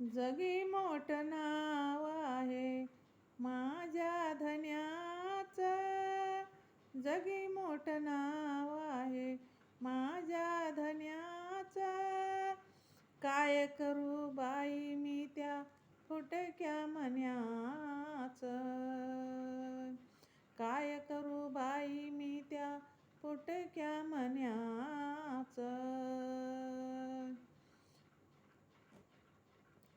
जगी मोठ नाव आहे माझ्या धन्याचं. जगी मोठ नाव आहे माझ्या धन्याचा. काय करू बाई मी त्या फुटक्या मन्याच? काय करू बाई मी त्या फुटक्या मन्याच?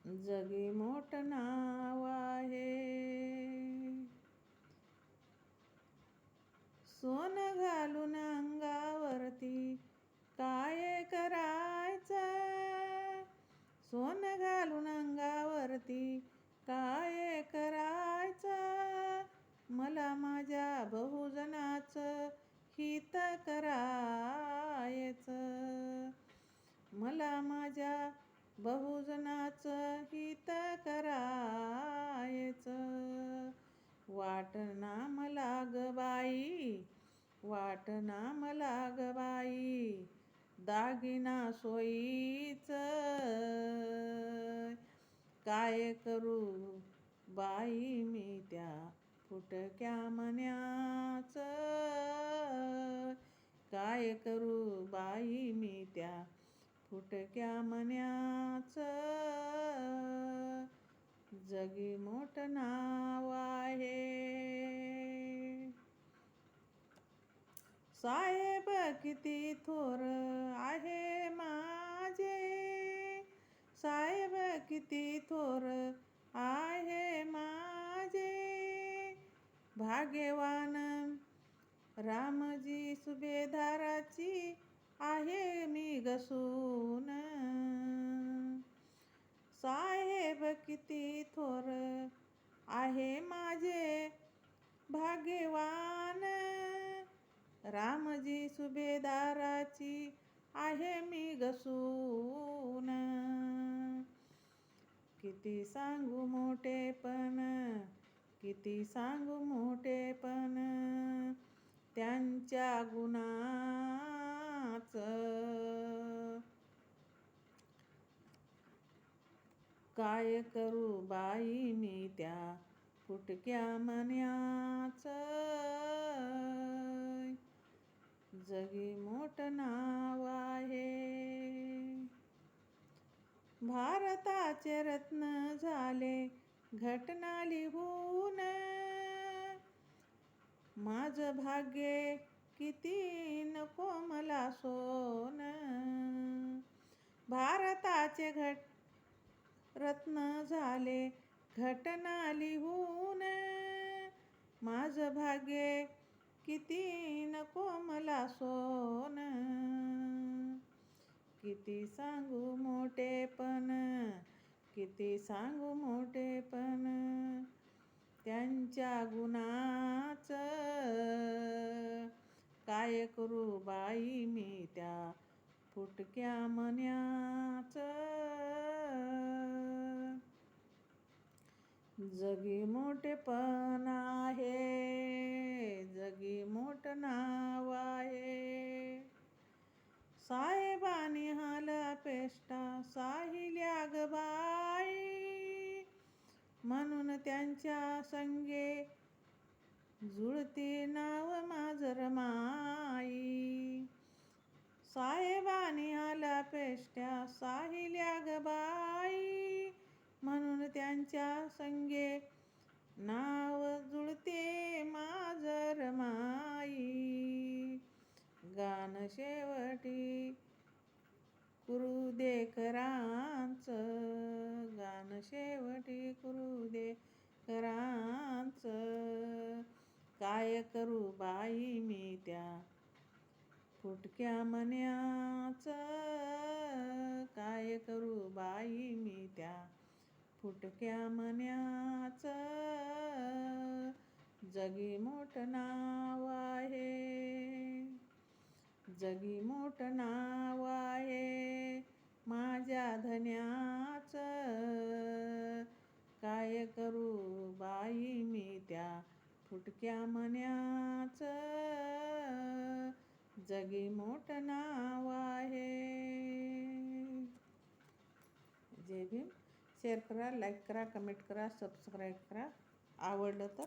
जगी मोठ नाव आहे करायचं. मला माझ्या बहुजनाचं हित करायचं. वाटना मला लाग बाई वाटना मला लाग बाई दागिना सोयीच. काय करू बाई मी त्या फुटक्या मन्याचं? काय करू बाई मी त्या फुटक्या मन्याच? जगी मोठ नाव आहे. साहेब किती थोर आहे माझे. साहेब किती थोर आहे माझे. भाग्यवान रामजी सुभेदाराची आहे मी गसून साहेब किती थोर आहे माझे भाग्यवान. रामजी सुभेदाराची आहे मी गसून किती सांगू मोठेपण किती सांगू मोठेपण. गुणाच काय करू बाई मी त्या फुटक्या मन्याच? जगी मोठ नाव आहे. भारताचे रत्न झाले घटना लिहून माझं भाग्य किती नको मला सोन. भारताचे घट रत्न झाले घटना लिहून. माझं भाग्य किती नको मला सोन. किती सांगू मोठेपण किती सांगू मोठेपण त्यांच्या गुणाचं. करू बाई मी त्या फुटक्या मन्याच. जगी मोठेपण आहे जगी मोठ नाव आहे. साहेबानी हाल पेष्टा साहिल्या ग बाई. म्हणून त्यांच्या संगे जुळते नाव माझर मा साहेबानी आला साहिल्या ग बाई. म्हणून त्यांच्या संगे नाव जुळते माझर माई. गान शेवटी कुरुदेकरांच. गान शेवटी कुरुदेकरांच. काय करू बाई मी त्या फुटक्या मन्याचं? काय करू बाई मी त्या फुटक्या मन्याच? जगी मोठ नाव आहे. जगी मोठ नाव आहे माझ्या धन्याचं. काय करू बाई मी त्या फुटक्या मन्याचं? जगी मोठ ना आहे जय भीम शेअर करा लाईक करा कमेंट करा सबस्क्राईब करा. आवडलं तर